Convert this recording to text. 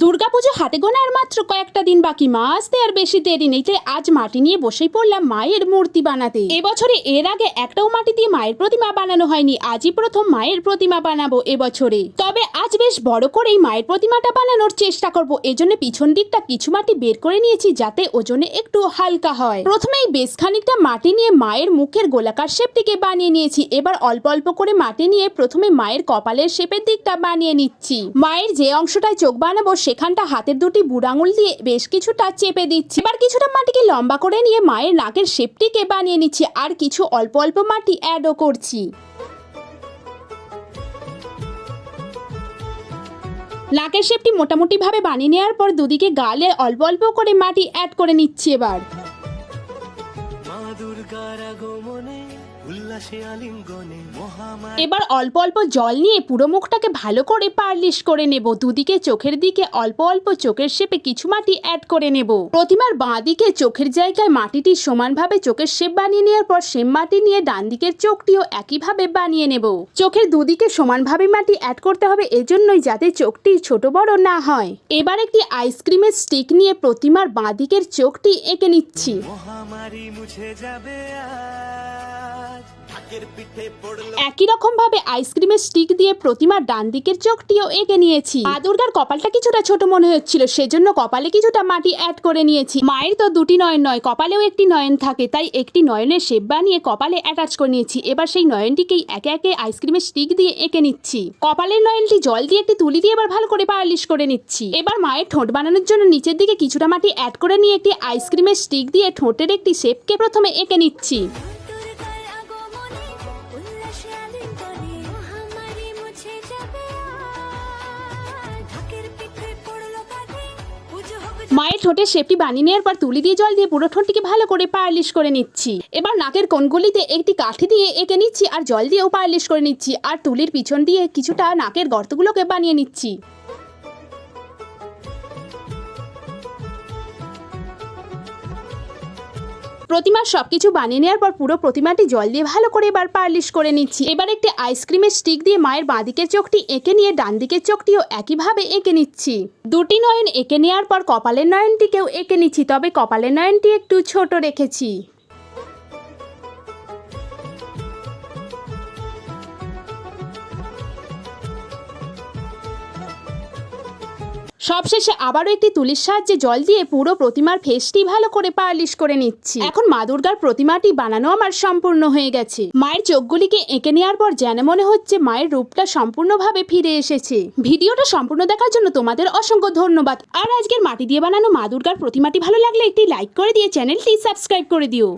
দুর্গাপুজো হাতে গোনা আর মাত্র কয়েকটা দিন বাকি মা আসতে আর বেশি দেরি নেই, তাই আজ মাটি নিয়ে বসেই পড়লাম মায়ের মূর্তি বানাতে। এবছরে এর আগে একটাও মাটি দিয়ে মায়ের প্রতিমা বানানো হয়নি, আজই প্রথম মায়ের প্রতিমা বানাবো এবছরে। তবে আজ বেশ বড় করেই মায়ের প্রতিমাটা বানানোর চেষ্টা করব, এজন্য পিছন দিকটা কিছু মাটি বের করে নিয়েছি, যাতে ওজনে একটু হালকা হয়। প্রথমেই বেশ খানিকটা মাটি নিয়ে মায়ের মুখের গোলাকার শেপটিকে বানিয়ে নিয়েছি, এবার অল্প অল্প করে মাটি নিয়ে প্রথমে মায়ের কপালের শেপের দিকটা বানিয়ে নিচ্ছি। মায়ের যে অংশটায় চোখ বানাবো সেখানটা হাতের দুটি বুড়ো আঙুল দিয়ে বেশ কিছুটা চেপে দিচ্ছি। এবার কিছুটা মাটিকে লম্বা করে নিয়ে মায়ের নাকের শেপটিকে বানিয়ে নিচ্ছি আর কিছু অল্প অল্প মাটি অ্যাডও করছি। নাকের শেপটি মোটামুটি ভাবে বানিয়ে নেওয়ার পর দুদিকে গালে অল্প অল্প করে মাটি অ্যাড করে নিচ্ছি এবার। মা দুর্গার আগমনে এবার অল্প অল্প জল নিয়ে পুরো মুখটাকে ভালো করে পারলিশ করে নেব। দুদিকে চোখের দিকে অল্প অল্প চোখের শেপে কিছু মাটি অ্যাড করে নেব। প্রতিমার বাঁ দিকে চোখের জায়গায় মাটিটি সমানভাবে চোখের শেপ বানিয়ে নেওয়ার পর সেম মাটি নিয়ে ডান দিকের চোখটিও একইভাবে বানিয়ে নেব। চোখের দুদিকে সমানভাবে মাটি অ্যাড করতে হবে এজন্যই যাতে চোখটি ছোট বড় না হয়। এবার একটি আইসক্রিমের স্টিক নিয়ে প্রতিমার বাঁ দিকের চোখটি এঁকে নিচ্ছি। মহামারী মুছে যাবে পড়ল একই রকম ভাবে আইসক্রিমের স্টিক দিয়ে প্রতিমার ডান দিকের চোখটিও এঁকে নিয়েছি। মা দুর্গার কপালটা কিছুটা ছোট মনে হচ্ছিল, সেজন্য কপালে কিছুটা মাটি অ্যাড করে নিয়েছি। মায়ের তো দুটি নয়ন নয়, কপালেও একটি নয়ন থাকে, তাই একটি নয়নের শেপ বানিয়ে কপালে অ্যাটাচ করে নিয়েছি। এবার সেই নয়নটিকেই একে একে আইসক্রিমের স্টিক দিয়ে এঁকে নিচ্ছি। কপালের নয়নটি জল দিয়ে একটি তুলি দিয়ে এবার ভালো করে পালিশ করে নিচ্ছি। এবার মায়ের ঠোঁট বানানোর জন্য নিচের দিকে কিছুটা মাটি অ্যাড করে নিয়ে একটি আইসক্রিমের স্টিক দিয়ে ঠোঁটের একটি শেপকে প্রথমে এঁকে নিচ্ছি। মায়ের ঠোঁটের শেপটি বানিয়ে নেওয়ার পর তুলি দিয়ে জল দিয়ে পুরো ঠোঁটটিকে ভালো করে পালিশ করে নিচ্ছি। এবার নাকের কোণগুলিতে একটি কাঠি দিয়ে এঁকে নিচ্ছি আর জল দিয়েও পালিশ করে নিচ্ছি। আর তুলির পিছন দিয়ে কিছুটা নাকের গর্তগুলোকে বানিয়ে নিচ্ছি। প্রতিমার সবকিছু বানিয়ে নেওয়ার পর পুরো প্রতিমাটি জল দিয়ে ভালো করে এবার পালিশ করে নিচ্ছি। এবার একটি আইসক্রিমের স্টিক দিয়ে মায়ের বাঁ দিকের চোখটি এঁকে নিয়ে ডান দিকের চোখটিও একইভাবে এঁকে নিচ্ছি। দুটি নয়ন এঁকে নেওয়ার পর কপালের নয়নটিকেও এঁকে নিচ্ছি, তবে কপালের নয়নটি একটু ছোট রেখেছি। সবশেষে আবারও একটি তুলির সাহায্যে জল দিয়ে পুরো প্রতিমার ফেসটি ভালো করে পালিশ করে নিচ্ছি। এখন মা দুর্গার প্রতিমাটি বানানো আমার সম্পূর্ণ হয়ে গেছে। মায়ের চোখগুলিকে এঁকে নেওয়ার পর যেন মনে হচ্ছে মায়ের রূপটা সম্পূর্ণভাবে ফিরে এসেছে। ভিডিওটা সম্পূর্ণ দেখার জন্য তোমাদের অসংখ্য ধন্যবাদ। আর আজকের মাটি দিয়ে বানানো মা দুর্গার প্রতিমাটি ভালো লাগলে একটি লাইক করে দিয়ে চ্যানেলটি সাবস্ক্রাইব করে দিও।